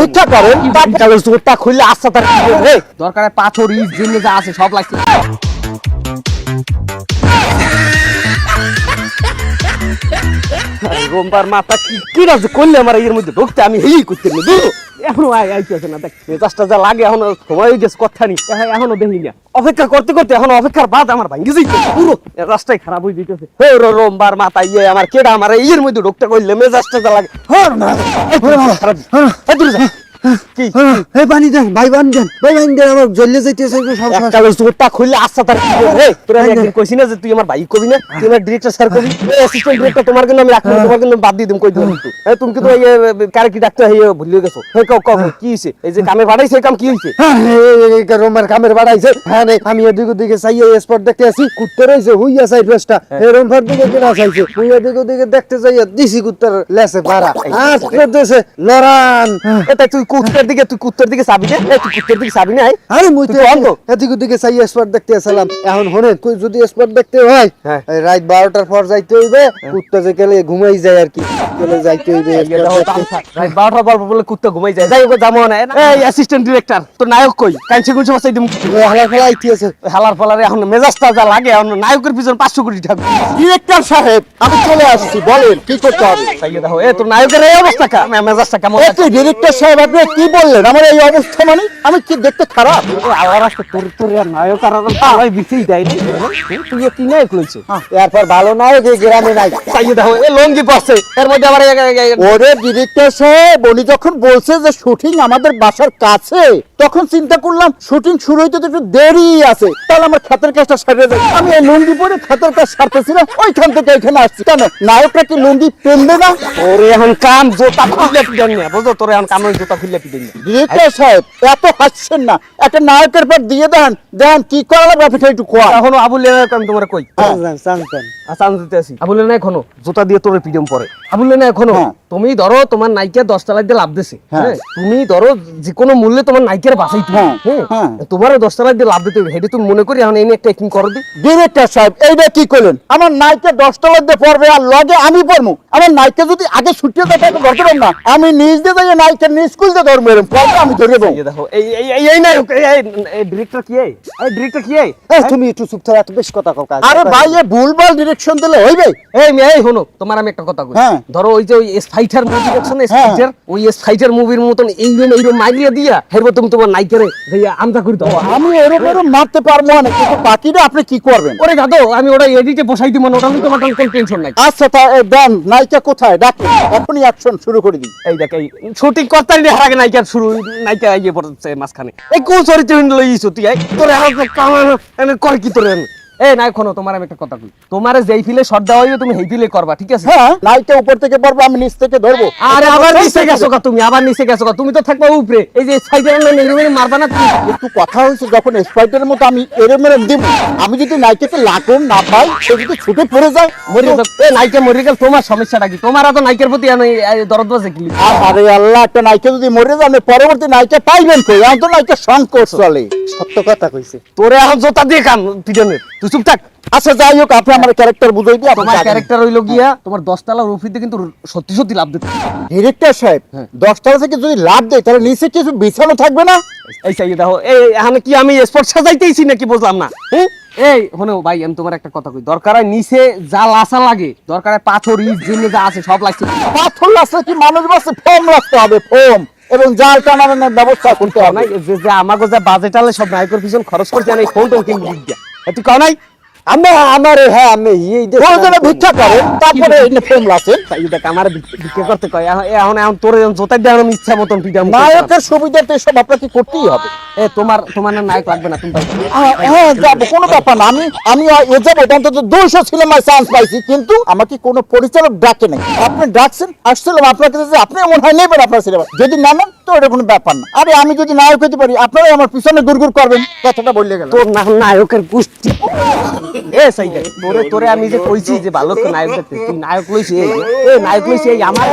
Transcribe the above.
ভিক্ষা করেন খুললে তার দরকারে পাথর ইট জিনিস যা আছে সব লাগছে। রোমবার মাথা কি করলে আমার এর মধ্যে ঢুকতে? আমি হেই করতে নি দূর এখনও আই আইতেছে না দেখ মেজাজটা যা লাগে এখন সময় গেছে কথা নি এখনও দেখি না অপেক্ষা করতে করতে এখন অপেক্ষার বাদ আমার ভাঙ্গি যাইতে পুরো রাস্তায় খারাপ হয়ে যাইতেছে হে রোমবার মাথা ইয়ে আমার কেডা আমার ইয়ের মধ্যে ঢুকতে করলে মেজাজটা যা লাগে হর না খারাপ হ্যাঁ দূরে যা কি? এই পানি দেন ভাই পানি দেন। ভাই পানি দেন আমার জ্বলে যাইতেছে সব এককালের চোরটা খুললে আচ্ছা তার কি করবে? তোরা আমি একদিন কইছি না যে তুই আমার ভাই কবি না তুই আমার ডিরেক্টর স্যার কবি অ্যাসিস্ট্যান্ট ডিরেক্টর তোমার জন্য আমি রাখলাম তোমার জন্য বাদ দিয়ে দিম কই দিলাম একটু। তুমি কিন্তু এই কারে কি ডাক্তার হয়ে ভুলে গেছো? হে কও কও কি হইছে? এই যে কামে বাড়াইছে এই কাম কি হইছে? হ্যাঁ, রোমার কামের বাড়াইছে। হ্যাঁ রে, আমি এদিক ওদিকে চাইয়ে স্পট দেখতে আছি। কুত্তে রয়েছে হুইয়া সাইড ফেসটা এরম ফার দিকে কিনা চাইছে। হুইয়া দিকে দেখতে যাইয়া দিছি কুত্তার লেসে পারা আজকে দেশে লড়ান। এটা তুই দিকে তুই কুত্তের দিকে চাবি না। তুই কুত্তের দিকে চাবি না আরে মুই তো তো অন্ধ। এদিক চাইয়ে স্পট দেখতে আসলাম। এখন হনে তুই যদি স্পট দেখতে হয় হ্যাঁ। এই রাত বারোটার পর যাইতে হইবে কুত্তা যে গেলে ঘুমাই যায় আর কি। গেলে যাইতে হইবে এই spot দেখো, রাত বারোটা বলব বলে কুত্তে ঘুমাই যায়। যাই হোক যাব না এই অ্যাসিস্ট্যান্ট ডিরেক্টর তোর নায়ক কই? কাঞ্চি বসাই দিম। ফেলা আইতেছে হালার এখন মেজাজটা যা লাগে এখন নায়কের পিছন পাঁচশো কোটি টাকা। ডিরেক্টর সাহেব আমি চলে আসছি বলেন কি করতে হবে? এ তোর নায়কের এই অবস্থা কা মেজাজটা কেমন ডিরেক্টর সাহেব আপনি কি বললেন? আমার এই অবস্থা মানে আমি কি দেখতে খারাপ? তোর নায়ক আর তুই কি নায়ক লইছে। এরপর ভালো নায়ক এই গ্রামে নাই তাইয়ে দেখো এ লঙ্গি পড়ছে এর মধ্যে আবার এ- এ- এ- ওরে ডিরেক্টর সাহেব উনি যখন বলছে যে শুটিং আমাদের বাসার কাছে তখন চিন্তা করলাম শুটিং শুরু হইতে তো একটু দেরি আছে। তাহলে আমার খাতের কাজটা সারে যায় আমি এই লুঙ্গি পরে খাতের কাজ সারতেছি না ওইখান থেকে এখানে আসছি। কেন? নায়করা কি লুঙ্গি পেনবে না? ওরে এখন কাম জোতা খুললে পিটান না বুঝো তোর এখন কাম জোতা খুললে পিটান ডিরেক্টর সাহেব এত হাসছেন না। একটা নায়কের পর দিয়ে দেন দেন কি করা লাগবে? আপনি একটু কোয়া এখনও আবুলে তোমার কই? চান আচ্ছা দিতে আসি। আবুলে এখনও? জোতা দিয়ে তোর পিডিএম পরে। আবুলে এখনও? হ্যাঁ। তুমি ধরো তোমার নাইকে দশ টাকা দিয়ে লাভ দিছে। হ্যাঁ। হ্যাঁ তুমি ধরো যে কোনো মূল্যে তোমার নাইকের বাসাই হ্যাঁ, হ্যাঁ হ্যাঁ। তোমার দশ টাকা দিয়ে লাভ দিতে তুমি মনে করি এখন এই একটা একটিং করো দি। ডিরেক্টর সাহেব এইটা কি করলেন? আমার নাইকে দশটা লাগবে পড়বে আর লগে আমি পড়ব আমার নাইকে যদি আগে ছুটিয়ে দেয় তাহলে ধরতে না। আমি নিজ দিয়ে যাই নাইকে নিজ স্কুল দিয়ে ধরবো এরকম পড়বে আমি ধরে দেবো। এই দেখো এই এই এই এই এই এই ডিরেক্টর কি এই? এই ডিরেক্টর কি এই? এই, তুমি একটু চুপ থাকো এত বেশ কথা আরে ভাই এ ভুলভাল ডিরেকশন দিলে হইবে এই এই তোমার আমি একটা কথা কই। হ্যাঁ। ধরো ওই যে ওই ফাইটার মুভি দেখছ না হ্যাঁ। ফাইটার ওই ফাইটার মুভির মতন এইরকম মাইরিয়া দিয়া হেরবো তুমি তোমার নাইকেরে ভাইয়া আমদা করে দাও। আমি এরকম এরকম মারতে পারব না কিন্তু বাকিটা আপনি কি করবেন? ওরে গাদো আমি ওটা এডিটে বসাই দিব না ওটা তোমার টেনশন নাই। আচ্ছা তা দেন নাইকা কোথায়? ডাকুন এখনই অ্যাকশন শুরু করে দিই। এই দেখ, এই শুটিং করতাই রে হারাগে নায়িকা শুরু নাইকা আইয়ে পড়ছে মাঝখানে। এই কোন চরিত্র লইছো তুই তোর আর কামানো এনে কর কি তোর এই নাই খনো তোমার আমি একটা কথা কই। তোমারে যেই ফিলে শট দেওয়া হইবে তুমি সেই ফিলে করবা ঠিক আছে? হ্যাঁ। নাইকা উপর থেকে পড়ব আমি নিচ থেকে ধরবো। আরে আবার নিচে গেছো কা তুমি আবার নিচে গেছো কা তুমি তো থাকবা উপরে। এই যে সাইডে নেগেরে মারবা না তুমি। একটু কথা হয়েছে যখন স্পাইডারের মতো আমি এরম এরম দিব আমি যদি নাইকাকে লাগুন না পাই সে যদি ছুটে পড়ে যায় মরি তো এ নাইকে মরি গেল তোমার সমস্যাটা কি? তোমার তো নাইকের প্রতি আমি দরদ বাজে কি? আরে আল্লাহ একটা নাইকা যদি মরে যায় আমি পরবর্তী নাইকা পাইবেন কই? আমি তো নাইকা সংকট চলে। সত্য কথা কইছে। তোরে এখন জোতা দিয়ে কাম পিটনের তুই চুপ থাক। আচ্ছা যাই হোক আপনি আমার ক্যারেক্টার বুঝাই তোমার ক্যারেক্টার হইল গিয়া তোমার দশতলা রুফিতে কিন্তু সত্যি সত্যি লাভ দিতে। ডিরেক্টর সাহেব দশটা থেকে যদি লাভ দেয় তাহলে নিচে কিছু বিছানো থাকবে না? এই চাই দেখো এই এখানে কি আমি স্পট সাজাইতেইছি নাকি বুঝলাম না? হ্যাঁ? এই ভাই আমি তোমার একটা কথা কই। দরকার হয় নিচে যা লাসা লাগে দরকার হয় পাথর ইট যা আছে সব লাগছে পাথর লাগছে কি মানুষ বাসে ফোম রাখতে হবে ফোম? এবং জাল টানানোর ব্যবস্থা করতে হবে। যে আমাকে যে বাজেট আলে সব নায়কের পিছন খরচ করতে আমি ফোন টোন কিনবি। তুই কও নাই? আমি আমার হ্যাঁ আমি এই যে প্রয়োজনে ভিক্ষা করেন তারপরে এই ফোম লাছেন তাই দেখ আমার বিক্রি করতে কয়। এখন এখন এখন তোর জোতার দিয়ে আমি ইচ্ছা মতন পিটাম নায়কের সুবিধাতে এসব আপনাকে করতেই হবে। এ তোমার তোমার না নায়ক লাগবে না তুমি হ্যাঁ, যাব কোনো ব্যাপার না। আমি আমি এ যাব অন্তত দুইশো সিনেমায় চান্স পাইছি কিন্তু আমাকে কোনো পরিচালক ডাকে নাই। আপনি ডাকছেন আসছিলাম আপনার কাছে আপনি মনে হয় নেবেন আপনার সিনেমা। যদি না নেন তো এটা কোনো ব্যাপার না। আরে আমি যদি নায়ক হতে পারি আপনারাই আমার পিছনে গুড়গুড় করবেন। কথাটা বললে গেল তোর না নায়কের গোষ্ঠী এ সাই তোরে তোরে আমি যে কইছি যে ভালো নায়ক তুই নায়ক লইছি এই এ নায়ক লইছি আমার